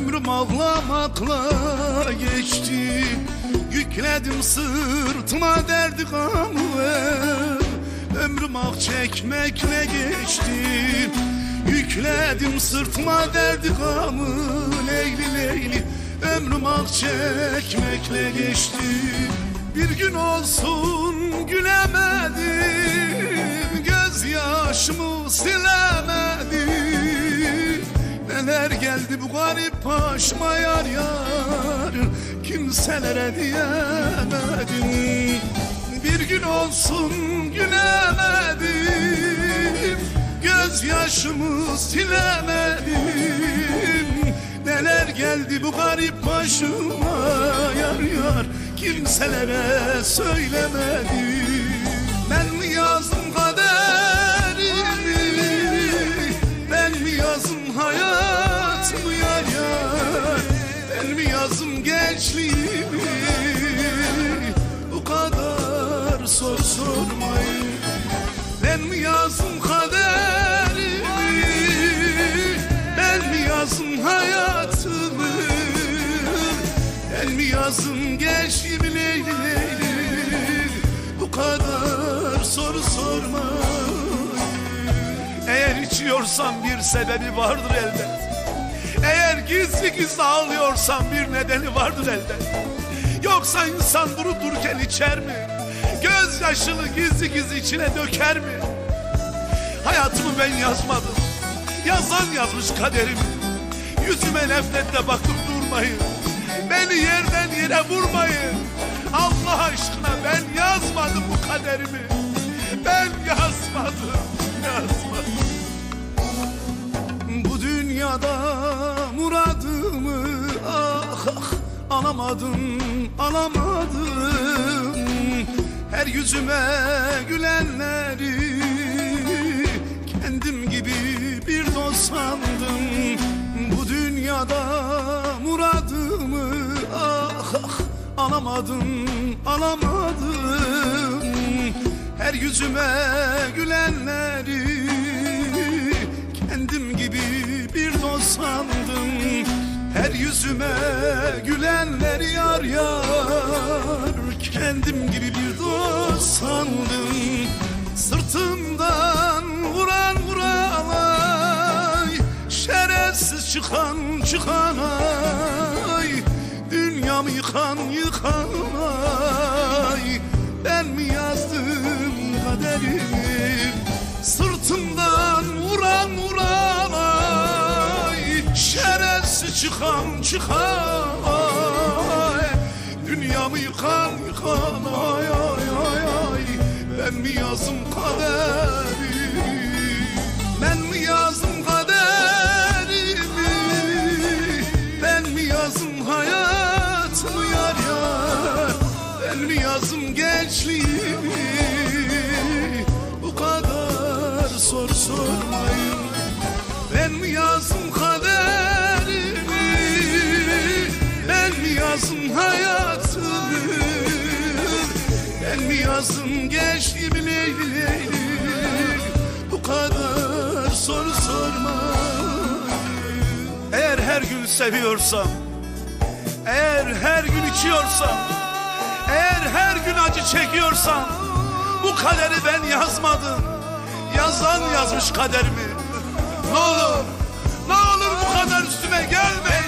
Ömrüm ağlamakla geçti. Yükledim sırtıma derdi gamı Ömrüm ah çekmekle geçti. Yükledim sırtıma derdi gamı Leyli leyli. Ömrüm ah çekmekle geçti. Bir gün olsun gülemedim. Gözyaşımı silemedim Neler geldi bu garip başıma yar yar. Kimselere diyemedim. Bir gün olsun gülemedim. Gözyaşımı silemedim. Neler geldi bu garip başıma yar yar. Kimselere söylemedim. Ben mi Ben mi yazdım gençliğimi Bu kadar sor sormayın Ben mi yazdım kaderimi Ben mi yazdım hayatımı. Ben mi yazdım gençliğimi leyli leyli Bu kadar soru sorma eğer içiyorsan bir sebebi vardır elbet Eğer gizli gizli ağlıyorsan bir nedeni vardır elbet. Yoksa insan durup dururken içer mi? Gözyaşını gizli gizli içine döker mi? Hayatımı ben yazmadım. Yazan yazmış kaderimi. Yüzüme nefretle bakıp durmayın. Beni yerden yere vurmayın. Allah aşkına ben yazmadım bu kaderimi alamadım alamadım. Her yüzüme gülenleri kendim gibi bir dost sandım. Bu dünyada muradımı ah ah alamadım alamadım. Her yüzüme gülenleri yüzüme gülenleri yar yar. Kendim gibi bir dost sandım. Sırtımdan vuran vuran ay Şerefsiz çıkan çıkan ay Dünyamı yıkan yıkan ay Ben mi yazdım kaderimi Sırtımdan Şerefsiz çıkan ay Dünyamı yıkan yıkan ay ay ay ay Ben mi yazdım kaderimi Mi yazdım gençliğimi leyli leyli Bu kadar soru sorma Eğer her gün seviyorsam Eğer her gün içiyorsam Eğer her gün acı çekiyorsam Bu kaderi ben yazmadım. Yazan yazmış kaderimi. Ne olur Ne olur bu kadar üstüme gelme